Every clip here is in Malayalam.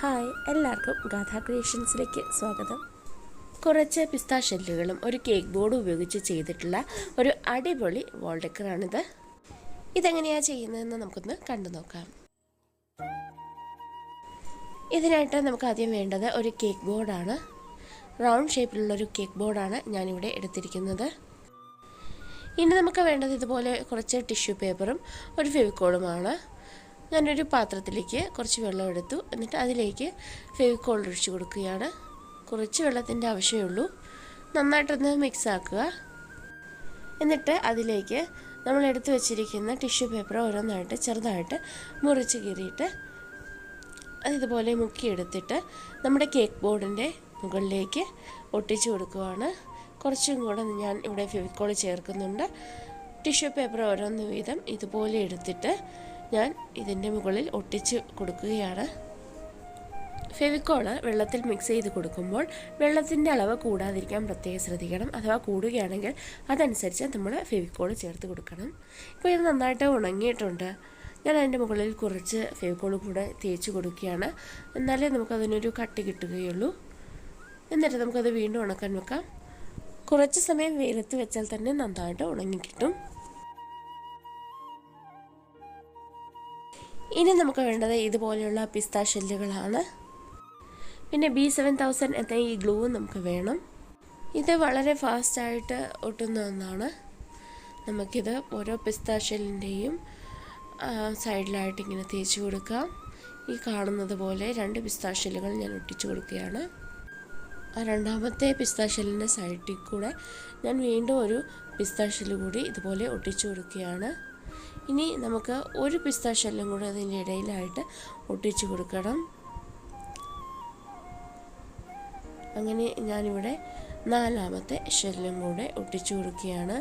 ഹായ് എല്ലാവർക്കും ഗാഥ ക്രിയേഷൻസിലേക്ക് സ്വാഗതം. കുറച്ച് പിസ്താ ഷെല്ലുകളും ഒരു കേക്ക് ബോർഡും ഉപയോഗിച്ച് ചെയ്തിട്ടുള്ള ഒരു അടിപൊളി വാൾ ഡെക്കറാണിത് ഇതെങ്ങനെയാണ് ചെയ്യുന്നതെന്ന് നമുക്കൊന്ന് കണ്ടു നോക്കാം. ഇതിനായിട്ട് നമുക്ക് ആദ്യം വേണ്ടത് ഒരു കേക്ക് ബോർഡാണ്. റൗണ്ട് ഷേപ്പിലുള്ള ഒരു കേക്ക് ബോർഡാണ് ഞാനിവിടെ എടുത്തിരിക്കുന്നത്. ഇനി നമുക്ക് വേണ്ടത് ഇതുപോലെ കുറച്ച് ടിഷ്യൂ പേപ്പറും ഒരു ഫെവിക്കോളുമാണ്. ഞാനൊരു പാത്രത്തിലേക്ക് കുറച്ച് വെള്ളം എടുത്തു. എന്നിട്ട് അതിലേക്ക് ഫെവിക്കോൾ ഒഴിച്ച് കൊടുക്കുകയാണ്. കുറച്ച് വെള്ളത്തിന്റെ ആവശ്യമേ നന്നായിട്ടൊന്ന് മിക്സ് ആക്കുക. എന്നിട്ട് അതിലേക്ക് നമ്മൾ എടുത്തു വെച്ചിരിക്കുന്ന ടിഷ്യൂ പേപ്പർ ഓരോന്നായിട്ട് ചെറുതായിട്ട് മുറിച്ച് കീറിയിട്ട് അതിതുപോലെ മുക്കിയെടുത്തിട്ട് നമ്മുടെ കേക്ക് ബോർഡിന്റെ മുകളിലേക്ക് ഒട്ടിച്ചു കൊടുക്കുവാണ്. കുറച്ചും കൂടെ ഞാൻ ഇവിടെ ഫെവിക്കോൾ ചേർക്കുന്നുണ്ട്. ടിഷ്യൂ പേപ്പർ ഓരോന്ന് വീതം ഇതുപോലെ എടുത്തിട്ട് ഞാൻ ഇതിന്റെ മുകളിൽ ഒട്ടിച്ച് കൊടുക്കുകയാണ്. ഫെവിക്കോൾ വെള്ളത്തിൽ മിക്സ് ചെയ്ത് കൊടുക്കുമ്പോൾ വെള്ളത്തിന്റെ അളവ് കൂടാതിരിക്കാൻ പ്രത്യേകം ശ്രദ്ധിക്കണം. അഥവാ കൂടുകയാണെങ്കിൽ അതനുസരിച്ച് നമ്മൾ ഫെവിക്കോൾ ചേർത്ത് കൊടുക്കണം. ഇപ്പോൾ ഇത് നന്നായിട്ട് ഉണങ്ങിയിട്ടുണ്ട്. ഞാൻ അതിന്റെ മുകളിൽ കുറച്ച് ഫെവിക്കോൾ കൂടെ തേച്ച് കൊടുക്കുകയാണ്. എന്നാലേ നമുക്കതിനൊരു കട്ടി കിട്ടുകയുള്ളൂ. എന്നിട്ട് നമുക്കത് വീണ്ടും ഉണക്കാൻ വെക്കാം. കുറച്ച് സമയം വെയിലത്ത് വെച്ചാൽ തന്നെ നന്നായിട്ട് ഉണങ്ങിക്കിട്ടും ഇനി നമുക്ക് വേണ്ടത് ഇതുപോലെയുള്ള പിസ്ത ഷെല്ലുകളാണ്. പിന്നെ ബി സെവൻ തൗസൻഡ് എന്ന ഈ ഗ്ലൂ നമുക്ക് വേണം. ഇത് വളരെ ഫാസ്റ്റായിട്ട് ഒട്ടുന്ന ഒന്നാണ്. നമുക്കിത് ഓരോ പിസ്ത ഷെല്ലിന്റെയും സൈഡിലായിട്ട് ഇങ്ങനെ തേച്ച് കൊടുക്കാം. ഈ കാണുന്നത് പോലെ രണ്ട് പിസ്ത ഷെല്ലുകൾ ഞാൻ ഒട്ടിച്ചു കൊടുക്കുകയാണ്. ആ രണ്ടാമത്തെ പിസ്ത ഷെല്ലിന്റെ സൈഡിൽ കൂടെ ഞാൻ വീണ്ടും ഒരു പിസ്ത ഷെല്ല് കൂടി ഇതുപോലെ ഒട്ടിച്ചു കൊടുക്കുകയാണ്. ഇനി നമുക്ക് ഒരു പിസ്ത ഷെല്ലും കൂടെ അതിന്റെ ഇടയിലായിട്ട് ഒട്ടിച്ചു കൊടുക്കണം. അങ്ങനെ ഞാനിവിടെ നാലാമത്തെ ഷെല്ലും കൂടെ ഒട്ടിച്ചു കൊടുക്കുകയാണ്.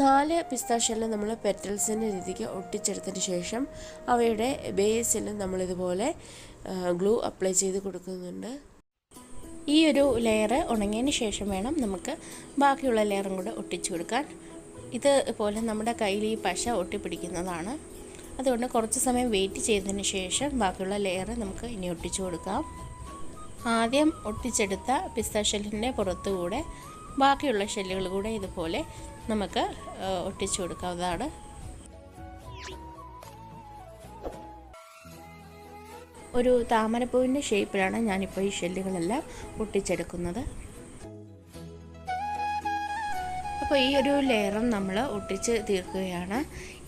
നാല് പിസ്ത ഷെല്ല് നമ്മൾ പെറ്റൽസിന്റെ രീതിക്ക് ഒട്ടിച്ചെടുത്തതിന് ശേഷം അവയുടെ ബേസിൽ നമ്മളിതുപോലെ ഗ്ലൂ അപ്ലൈ ചെയ്ത് കൊടുക്കുന്നുണ്ട്. ഈ ഒരു ലെയർ ഉണങ്ങിയതിന് ശേഷം വേണം നമുക്ക് ബാക്കിയുള്ള ലെയറും കൂടെ ഒട്ടിച്ചു കൊടുക്കാൻ. ഇത് പോലെ നമ്മുടെ കയ്യിൽ ഈ പശ ഒട്ടിപ്പിടിക്കുന്നതാണ്. അതുകൊണ്ട് കുറച്ച് സമയം വെയിറ്റ് ചെയ്തതിന് ശേഷം ബാക്കിയുള്ള ലെയർ നമുക്ക് ഇനി ഒട്ടിച്ചു കൊടുക്കാം. ആദ്യം ഒട്ടിച്ചെടുത്ത പിസ്ത ഷെല്ലിന്റെ പുറത്തുകൂടെ ബാക്കിയുള്ള ഷെല്ലുകൾ കൂടെ ഇതുപോലെ നമുക്ക് ഒട്ടിച്ചു കൊടുക്കാവുന്നതാണ്. ഒരു താമരപ്പൂവിന്റെ ഷേപ്പിലാണ് ഞാനിപ്പോൾ ഈ ഷെല്ലുകളെല്ലാം ഒട്ടിച്ചെടുക്കുന്നത്. അപ്പോൾ ഈ ഒരു ലെയറും നമ്മൾ ഒട്ടിച്ച് തീർക്കുകയാണ്.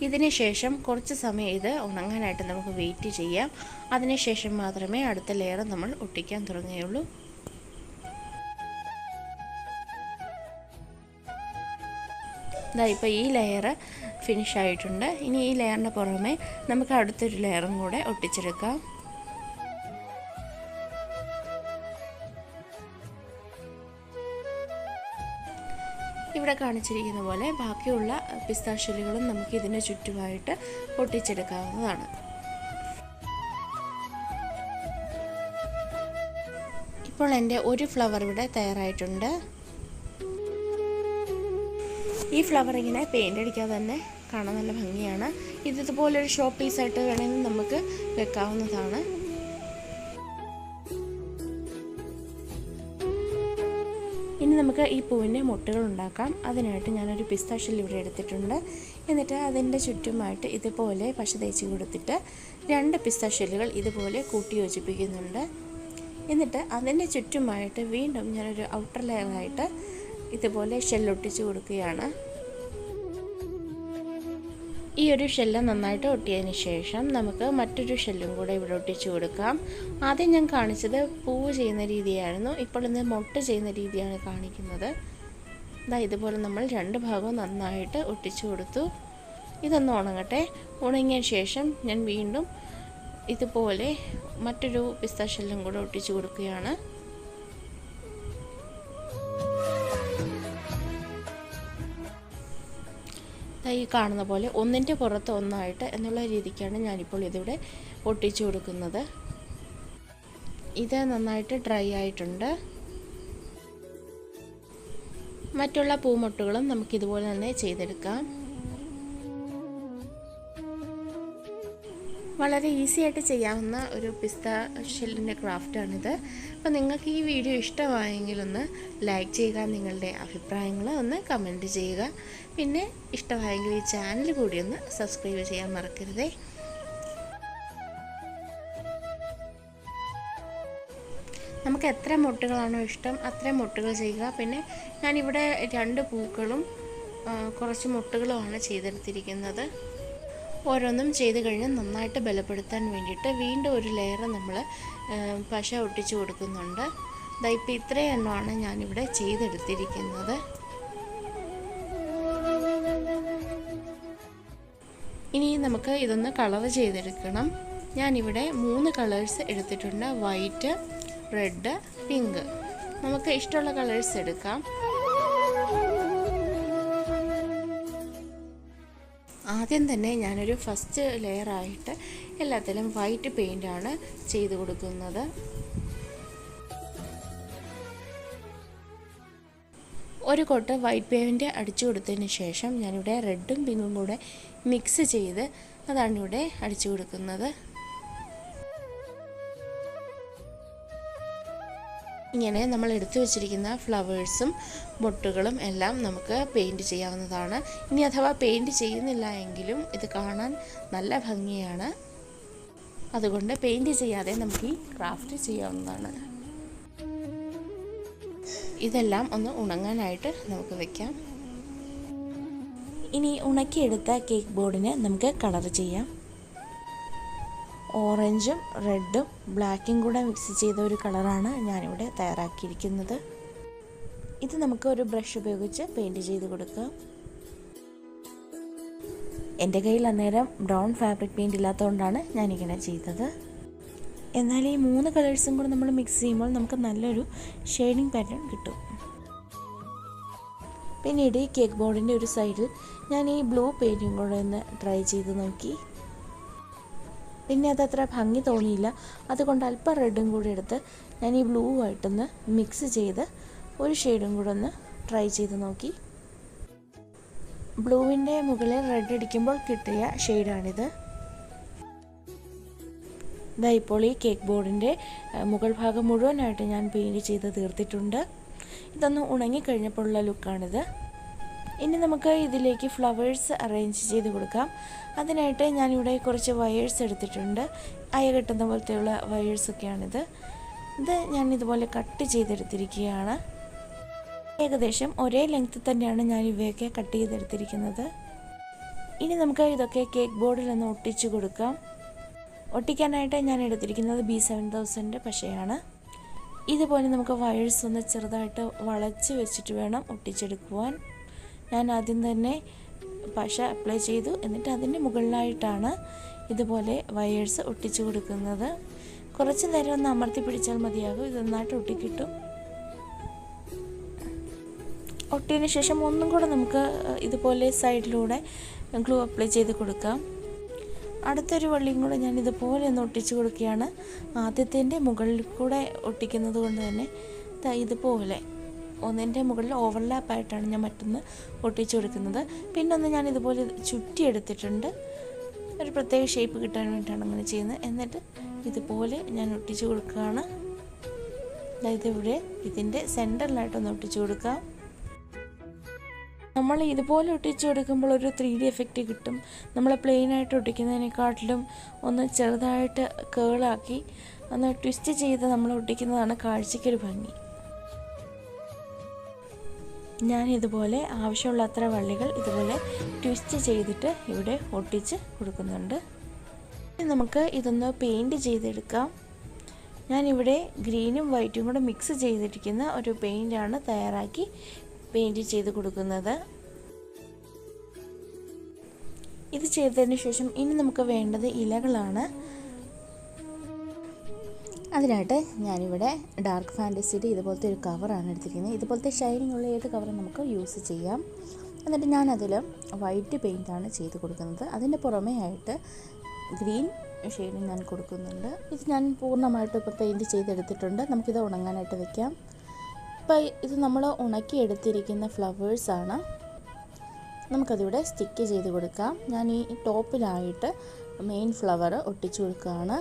ഇതിന് ശേഷം കുറച്ച് സമയം ഇത് ഉണങ്ങാനായിട്ട് നമുക്ക് വെയിറ്റ് ചെയ്യാം. അതിനുശേഷം മാത്രമേ അടുത്ത ലെയർ നമ്മൾ ഒട്ടിക്കാൻ തുടങ്ങുകയുള്ളൂ. ഇതാ ഇപ്പോൾ ഈ ലെയർ ഫിനിഷ് ആയിട്ടുണ്ട് ഇനി ഈ ലെയറിന് പുറമെ നമുക്ക് അടുത്തൊരു ലെയറും കൂടെ ഒട്ടിച്ചെടുക്കാം. ഇവിടെ കാണിച്ചിരിക്കുന്ന പോലെ ബാക്കിയുള്ള പിസ്താഷ്യലുകളും നമുക്ക് ഇതിന് ചുറ്റുമായിട്ട് പൊട്ടിച്ചെടുക്കാവുന്നതാണ്. ഇപ്പോൾ എന്റെ ഒരു ഫ്ലവർ ഇവിടെ തയ്യാറായിട്ടുണ്ട്. ഈ ഫ്ലവർ ഇങ്ങനെ പെയിന്റ് അടിക്കാതെ തന്നെ കാണാൻ നല്ല ഭംഗിയാണ്. ഇത് ഇതുപോലൊരു ഷോ പീസായിട്ട് വേണമെങ്കിൽ നമുക്ക് വെക്കാവുന്നതാണ്. ഇനി നമുക്ക് ഈ പൂവിന്റെ മുട്ടുകൾ ഉണ്ടാക്കാം. അതിനായിട്ട് ഞാനൊരു പിസ്ത ഇവിടെ എടുത്തിട്ടുണ്ട്. എന്നിട്ട് അതിന്റെ ചുറ്റുമായിട്ട് ഇതുപോലെ പശ തേച്ച് കൊടുത്തിട്ട് രണ്ട് പിസ്ത ഷെല്ലുകൾ ഇതുപോലെ കൂട്ടി യോജിപ്പിക്കുന്നുണ്ട്. എന്നിട്ട് അതിന്റെ ചുറ്റുമായിട്ട് വീണ്ടും ഞാനൊരു ഔട്ടർ ലെയറായിട്ട് ഇതുപോലെ ഷെല്ലൊട്ടിച്ച് കൊടുക്കുകയാണ്. ഈ ഒരു ഷെല്ല് നന്നായിട്ട് ഒട്ടിയതിന് ശേഷം നമുക്ക് മറ്റൊരു ഷെല്ലും കൂടെ ഇവിടെ ഒട്ടിച്ചു കൊടുക്കാം. ആദ്യം ഞാൻ കാണിച്ചത് പൂവ് ചെയ്യുന്ന രീതിയായിരുന്നു. ഇപ്പോൾ ഇന്ന് മുട്ട ചെയ്യുന്ന രീതിയാണ് കാണിക്കുന്നത്. ഇതാ ഇതുപോലെ നമ്മൾ രണ്ട് ഭാഗവും നന്നായിട്ട് ഒട്ടിച്ചു കൊടുത്തു. ഇതൊന്ന് ഉണങ്ങട്ടെ. ഉണങ്ങിയ ശേഷം ഞാൻ വീണ്ടും ഇതുപോലെ മറ്റൊരു പിസ്ത ഷെല്ലും കൂടെ ഒട്ടിച്ചു കൊടുക്കുകയാണ്. ഈ കാണുന്ന പോലെ ഒന്നിന്റെ പുറത്ത് ഒന്നായിട്ട് എന്നുള്ള രീതിക്കാണ് ഞാനിപ്പോൾ ഇതിവിടെ ഒട്ടിച്ചു കൊടുക്കുന്നത്. ഇത് നന്നായിട്ട് ഡ്രൈ ആയിട്ടുണ്ട്. മറ്റുള്ള പൂമൊട്ടുകളും നമുക്കിതുപോലെ തന്നെ ചെയ്തെടുക്കാം. വളരെ ഈസി ആയിട്ട് ചെയ്യാവുന്ന ഒരു പിസ്ത ഷെല്ലിന്റെ ക്രാഫ്റ്റാണിത് അപ്പോൾ നിങ്ങൾക്ക് ഈ വീഡിയോ ഇഷ്ടമായെങ്കിൽ ഒന്ന് ലൈക്ക് ചെയ്യുക നിങ്ങളുടെ അഭിപ്രായങ്ങൾ ഒന്ന് കമന്റ് ചെയ്യുക. പിന്നെ ഇഷ്ടമായെങ്കിൽ ഈ ചാനൽ കൂടി ഒന്ന് സബ്സ്ക്രൈബ് ചെയ്യാൻ മറക്കരുതേ. നമുക്ക് എത്ര മുട്ടുകളാണോ ഇഷ്ടം അത്രയും മുട്ടുകൾ ചെയ്യുക. പിന്നെ ഞാനിവിടെ രണ്ട് പൂക്കളും കുറച്ച് മുട്ടുകളുമാണ് ചെയ്തെടുത്തിരിക്കുന്നത്. ഓരോന്നും ചെയ്ത് കഴിഞ്ഞ് നന്നായിട്ട് ബലപ്പെടുത്താൻ വേണ്ടിയിട്ട് വീണ്ടും ഒരു ലെയർ നമ്മൾ പശ ഒട്ടിച്ചു കൊടുക്കുന്നുണ്ട്. ദാ ഇത്രയെണ്ണമാണ് ഞാനിവിടെ ചെയ്തെടുത്തിരിക്കുന്നത്. ഇനി നമുക്ക് ഇതൊന്ന് കളർ ചെയ്തെടുക്കണം. ഞാനിവിടെ മൂന്ന് കളേഴ്സ് എടുത്തിട്ടുണ്ട്. White red pink. നമുക്ക് ഇഷ്ടമുള്ള കളേഴ്സ് എടുക്കാം. ആദ്യം തന്നെ ഞാനൊരു ഫസ്റ്റ് ലെയറായിട്ട് എല്ലാത്തിലും വൈറ്റ് പെയിന്റാണ് ചെയ്ത് കൊടുക്കുന്നത്. ഒരു കൊട്ട് വൈറ്റ് പെയിന്റ് അടിച്ചു കൊടുത്തതിന് ശേഷം ഞാനിവിടെ റെഡും പിങ്കും കൂടെ മിക്സ് ചെയ്ത് അതാണ് ഇവിടെ അടിച്ചു കൊടുക്കുന്നത്. ഇങ്ങനെ നമ്മൾ എടുത്തു വെച്ചിരിക്കുന്ന ഫ്ലവേഴ്സും മുട്ടുകളും എല്ലാം നമുക്ക് പെയിന്റ് ചെയ്യാവുന്നതാണ്. ഇനി അഥവാ പെയിന്റ് ചെയ്യുന്നില്ല എങ്കിലും ഇത് കാണാൻ നല്ല ഭംഗിയാണ്. അതുകൊണ്ട് പെയിന്റ് ചെയ്യാതെ നമുക്ക് ഈ ക്രാഫ്റ്റ് ചെയ്യാവുന്നതാണ്. ഇതെല്ലാം ഒന്ന് ഉണങ്ങാനായിട്ട് നമുക്ക് വെക്കാം. ഇനി ഉണക്കിയെടുത്ത കേക്ക് ബോർഡിന് നമുക്ക് കളർ ചെയ്യാം. ഓറഞ്ചും റെഡും ബ്ലാക്കും കൂടെ മിക്സ് ചെയ്ത ഒരു കളറാണ് ഞാനിവിടെ തയ്യാറാക്കിയിരിക്കുന്നത്. ഇത് നമുക്ക് ഒരു ബ്രഷ് ഉപയോഗിച്ച് പെയിന്റ് ചെയ്ത് കൊടുക്കാം. എന്റെ കയ്യിൽ അന്നേരം ബ്രൗൺ ഫാബ്രിക് പെയിന്റ് ഇല്ലാത്തതുകൊണ്ടാണ് ഞാനിങ്ങനെ ചെയ്തത്. എന്നാൽ ഈ മൂന്ന് കളേഴ്സും കൂടെ നമ്മൾ മിക്സ് ചെയ്യുമ്പോൾ നമുക്ക് നല്ലൊരു ഷെയ്ഡിങ് പാറ്റേൺ കിട്ടും. പിന്നീട് ഈ കേക്ക് ബോർഡിന്റെ ഒരു സൈഡിൽ ഞാൻ ഈ ബ്ലൂ പെയിന്റും കൂടെ ഒന്ന് ട്രൈ ചെയ്ത് നോക്കി. പിന്നെ അതത്ര ഭംഗി തോന്നിയില്ല. അതുകൊണ്ട് അല്പം റെഡും കൂടി എടുത്ത് ഞാൻ ഈ ബ്ലൂ ആയിട്ടൊന്ന് മിക്സ് ചെയ്ത് ഒരു ഷെയ്ഡും കൂടെ ഒന്ന് ട്രൈ ചെയ്ത് നോക്കി. ബ്ലൂവിന്റെ മുകളിൽ റെഡ് അടിക്കുമ്പോൾ കിട്ടിയ ഷെയ്ഡാണിത് ഇതാ ഇപ്പോൾ ഈ കേക്ക് ബോർഡിന്റെ മുകൾ ഭാഗം മുഴുവനായിട്ട് ഞാൻ പെയിന്റ് ചെയ്ത് തീർത്തിട്ടുണ്ട്. ഇതൊന്ന് ഉണങ്ങിക്കഴിഞ്ഞപ്പോഴുള്ള ലുക്കാണിത് ഇനി നമുക്ക് ഇതിലേക്ക് ഫ്ലവേഴ്സ് അറേഞ്ച് ചെയ്ത് കൊടുക്കാം. അതിനായിട്ട് ഞാനിവിടെ കുറച്ച് വയേഴ്സ് എടുത്തിട്ടുണ്ട്. അയ കെട്ടുന്ന പോലത്തെയുള്ള വയേഴ്സൊക്കെയാണിത് ഇത് ഞാൻ ഇതുപോലെ കട്ട് ചെയ്തെടുത്തിരിക്കുകയാണ്. ഏകദേശം ഒരേ ലെങ്ത്ത് തന്നെയാണ് ഞാൻ ഇവയൊക്കെ കട്ട് ചെയ്തെടുത്തിരിക്കുന്നത്. ഇനി നമുക്ക് ഇതൊക്കെ കേക്ക് ബോർഡിൽ ഒന്ന് ഒട്ടിച്ചു കൊടുക്കാം. ഒട്ടിക്കാനായിട്ട് ഞാൻ എടുത്തിരിക്കുന്നത് ബി സെവൻ തൗസൻഡ് പശയാണ്. ഇതുപോലെ നമുക്ക് വയേഴ്സ് ഒന്ന് ചെറുതായിട്ട് വളച്ച് വെച്ചിട്ട് വേണം ഒട്ടിച്ചെടുക്കുവാൻ. ഞാൻ ആദ്യം തന്നെ പശ അപ്ലൈ ചെയ്തു. എന്നിട്ട് അതിന്റെ മുകളിലായിട്ടാണ് ഇതുപോലെ വയേഴ്സ് ഒട്ടിച്ചു കൊടുക്കുന്നത്. കുറച്ച് നേരം ഒന്ന് അമർത്തി പിടിച്ചാൽ മതിയാകും. ഇത് നന്നായിട്ട് ഒട്ടിക്കിട്ടും. ഒട്ടിയതിന് ശേഷം ഒന്നും കൂടെ നമുക്ക് ഇതുപോലെ സൈഡിലൂടെ ഗ്ലൂ അപ്ലൈ ചെയ്ത് കൊടുക്കാം. അടുത്തൊരു വള്ളിയും കൂടെ ഞാൻ ഇതുപോലെ ഒന്ന് ഒട്ടിച്ചു കൊടുക്കുകയാണ്. ആദ്യത്തിന്റെ മുകളിൽ കൂടെ ഒട്ടിക്കുന്നത് കൊണ്ട് തന്നെ ഇതുപോലെ ഒന്നിന്റെ മുകളിൽ ഓവർലാപ്പായിട്ടാണ് ഞാൻ മറ്റൊന്ന് ഒട്ടിച്ചു കൊടുക്കുന്നത്. പിന്നെ ഒന്ന് ഞാൻ ഇതുപോലെ ചുറ്റി എടുത്തിട്ടുണ്ട് ഒരു പ്രത്യേക ഷേപ്പ് കിട്ടാൻ വേണ്ടിയിട്ടാണ് അങ്ങനെ ചെയ്യുന്നത്. എന്നിട്ട് ഇതുപോലെ ഞാൻ ഒട്ടിച്ചു കൊടുക്കുകയാണ്. അതായത് ഇവിടെ ഇതിന്റെ സെന്ററിലായിട്ടൊന്ന് ഒട്ടിച്ചു കൊടുക്കാം. നമ്മൾ ഇതുപോലെ ഒട്ടിച്ചു കൊടുക്കുമ്പോൾ ഒരു ത്രീ ഡി എഫക്റ്റ് കിട്ടും. നമ്മൾ പ്ലെയിനായിട്ട് ഒട്ടിക്കുന്നതിനെക്കാട്ടിലും ഒന്ന് ചെറുതായിട്ട് കേളാക്കി ഒന്ന് ട്വിസ്റ്റ് ചെയ്ത് നമ്മൾ ഒട്ടിക്കുന്നതാണ് കാഴ്ചയ്ക്കൊരു ഭംഗി. ഞാൻ ഇതുപോലെ ആവശ്യമുള്ള അത്ര വള്ളികൾ ഇതുപോലെ ട്വിസ്റ്റ് ചെയ്തിട്ട് ഇവിടെ ഒട്ടിച്ച് കൊടുക്കുന്നുണ്ട്. നമുക്ക് ഇതൊന്ന് പെയിന്റ് ചെയ്തെടുക്കാം. ഞാനിവിടെ ഗ്രീനും വൈറ്റും കൂടെ മിക്സ് ചെയ്തിരിക്കുന്ന ഒരു പെയിന്റാണ് തയ്യാറാക്കി പെയിന്റ് ചെയ്ത് കൊടുക്കുന്നത്. ഇത് ചെയ്തതിന് ശേഷം ഇനി നമുക്ക് വേണ്ടത് ഇലകളാണ്. അതിനായിട്ട് ഞാനിവിടെ ഡാർക്ക് ഫാന്റസിയുടെ ഇതുപോലത്തെ ഒരു കവറാണ് എടുത്തിരിക്കുന്നത്. ഇതുപോലത്തെ ഷൈനിങ് ഉള്ള ഏത് കവറും നമുക്ക് യൂസ് ചെയ്യാം. എന്നിട്ട് ഞാനതിൽ വൈറ്റ് പെയിന്റാണ് ചെയ്ത് കൊടുക്കുന്നത്. അതിന്റെ പുറമേ ആയിട്ട് ഗ്രീൻ ഷെയ്ഡ് ഞാൻ കൊടുക്കുന്നുണ്ട്. ഇത് ഞാൻ പൂർണമായിട്ട് ഇപ്പോൾ പെയിന്റ് ചെയ്തെടുത്തിട്ടുണ്ട്. നമുക്കിത് ഉണങ്ങാനായിട്ട് വെക്കാം. ഇപ്പോൾ ഇത് നമ്മൾ ഉണക്കിയെടുത്തിരിക്കുന്ന ഫ്ലവേഴ്സാണ് നമുക്കതിവിടെ സ്റ്റിക്ക് ചെയ്ത് കൊടുക്കാം. ഞാൻ ഈ ടോപ്പിലായിട്ട് മെയിൻ ഫ്ലവർ ഒട്ടിച്ചു കൊടുക്കുകയാണ്.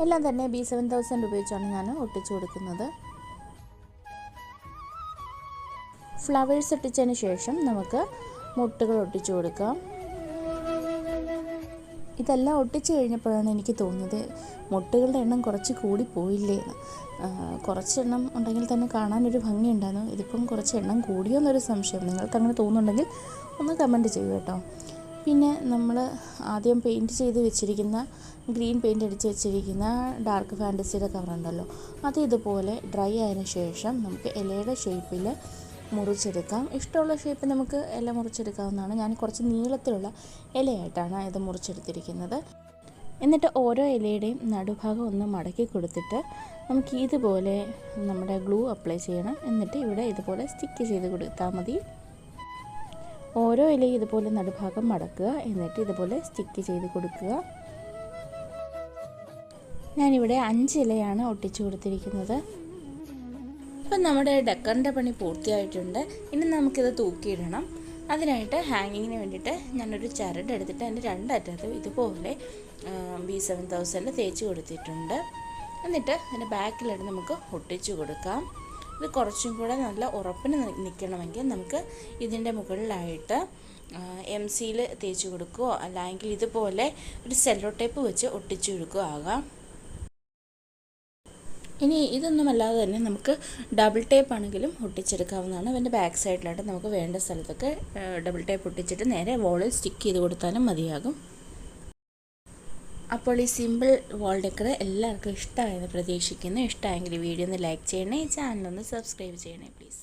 എല്ലാം തന്നെ ബി സെവൻ തൗസൻഡ് ഉപയോഗിച്ചാണ് ഞാൻ ഒട്ടിച്ചു കൊടുക്കുന്നത്. ഫ്ലവേഴ്സ് ഒട്ടിച്ചതിന് ശേഷം നമുക്ക് മുട്ടുകൾ ഒട്ടിച്ചു കൊടുക്കാം. ഇതെല്ലാം ഒട്ടിച്ച് കഴിഞ്ഞപ്പോഴാണ് എനിക്ക് തോന്നിയത് മുട്ടുകളുടെ എണ്ണം കുറച്ച് കൂടി പോയില്ലേ കുറച്ചെണ്ണം ഉണ്ടെങ്കിൽ തന്നെ കാണാനൊരു ഭംഗിയുണ്ടായിരുന്നു ഇതിപ്പം കുറച്ച് എണ്ണം കൂടിയോ എന്നൊരു സംശയം. നിങ്ങൾക്ക് അങ്ങനെ തോന്നുന്നുണ്ടെങ്കിൽ ഒന്ന് കമന്റ് ചെയ്യൂ കേട്ടോ. പിന്നെ നമ്മൾ ആദ്യം പെയിന്റ് ചെയ്ത് വെച്ചിരിക്കുന്ന ഗ്രീൻ പെയിന്റ് അടിച്ച് വെച്ചിരിക്കുന്ന ഡാർക്ക് ഫാന്റസിയുടെ കവറുണ്ടല്ലോ അത് ഇതുപോലെ ഡ്രൈ ആയതിനു ശേഷം നമുക്ക് ഇലയുടെ ഷേപ്പിൽ മുറിച്ചെടുക്കാം. ഇഷ്ടമുള്ള ഷേപ്പ് നമുക്ക് ഇല മുറിച്ചെടുക്കാവുന്നതാണ്. ഞാൻ കുറച്ച് നീളത്തിലുള്ള ഇലയായിട്ടാണ് ഇത് മുറിച്ചെടുത്തിരിക്കുന്നത്. എന്നിട്ട് ഓരോ ഇലയുടെയും നടുഭാഗം ഒന്ന് മടക്കി കൊടുത്തിട്ട് നമുക്ക് ഇതുപോലെ നമ്മുടെ ഗ്ലൂ അപ്ലൈ ചെയ്യണം. എന്നിട്ട് ഇവിടെ ഇതുപോലെ സ്റ്റിക്ക് ചെയ്ത് കൊടുത്താൽ മതി. ഓരോ ഇലയും ഇതുപോലെ നടുഭാഗം മടക്കുക എന്നിട്ട് ഇതുപോലെ സ്റ്റിക്ക് ചെയ്ത് കൊടുക്കുക. ഞാനിവിടെ അഞ്ച് ഇലയാണ് ഒട്ടിച്ചു കൊടുത്തിരിക്കുന്നത്. ഇപ്പം നമ്മുടെ ഡെക്കറിന്റെ പണി പൂർത്തിയായിട്ടുണ്ട്. ഇനി നമുക്കിത് തൂക്കിയിടണം. അതിനായിട്ട് ഹാങ്ങിങ്ങിന് വേണ്ടിയിട്ട് ഞാനൊരു ചരട് എടുത്തിട്ട് അതിന്റെ രണ്ടറ്റത്ത് ഇതുപോലെ ബി സെവൻ തൗസൻഡിൽ തേച്ച് കൊടുത്തിട്ടുണ്ട്. എന്നിട്ട് അതിന്റെ ബാക്കിലായിട്ട് നമുക്ക് ഒട്ടിച്ചു കൊടുക്കാം. ഇത് കുറച്ചും കൂടെ നല്ല ഉറപ്പിന് നിൽക്കണമെങ്കിൽ നമുക്ക് ഇതിന്റെ മുകളിലായിട്ട് എം സിയിൽ തേച്ച് കൊടുക്കുകയോ അല്ലെങ്കിൽ ഇതുപോലെ ഒരു സെല്ലോ ടേപ്പ് വെച്ച് ഒട്ടിച്ചു കൊടുക്കുകയോ ആകാം ഇനി ഇതൊന്നുമല്ലാതെ തന്നെ നമുക്ക് ഡബിൾ ടേപ്പ് ആണെങ്കിലും ഒട്ടിച്ചെടുക്കാവുന്നതാണ്. അതിന്റെ ബാക്ക് സൈഡിലായിട്ട് നമുക്ക് വേണ്ട സ്ഥലത്തൊക്കെ ഡബിൾ ടേപ്പ് ഒട്ടിച്ചിട്ട് നേരെ വോളിൽ സ്റ്റിക്ക് ചെയ്ത് കൊടുത്താലും മതിയാകും. അപ്പോൾ ഈ സിമ്പിൾ വാൾ ഡെക്കർ എല്ലാവർക്കും ഇഷ്ടമായെന്ന് പ്രതീക്ഷിക്കുന്നു. ഇഷ്ടമായെങ്കിൽ വീഡിയോ ഒന്ന് ലൈക്ക് ചെയ്യണേ ചാനൽ ഒന്ന് സബ്സ്ക്രൈബ് ചെയ്യണേ പ്ലീസ്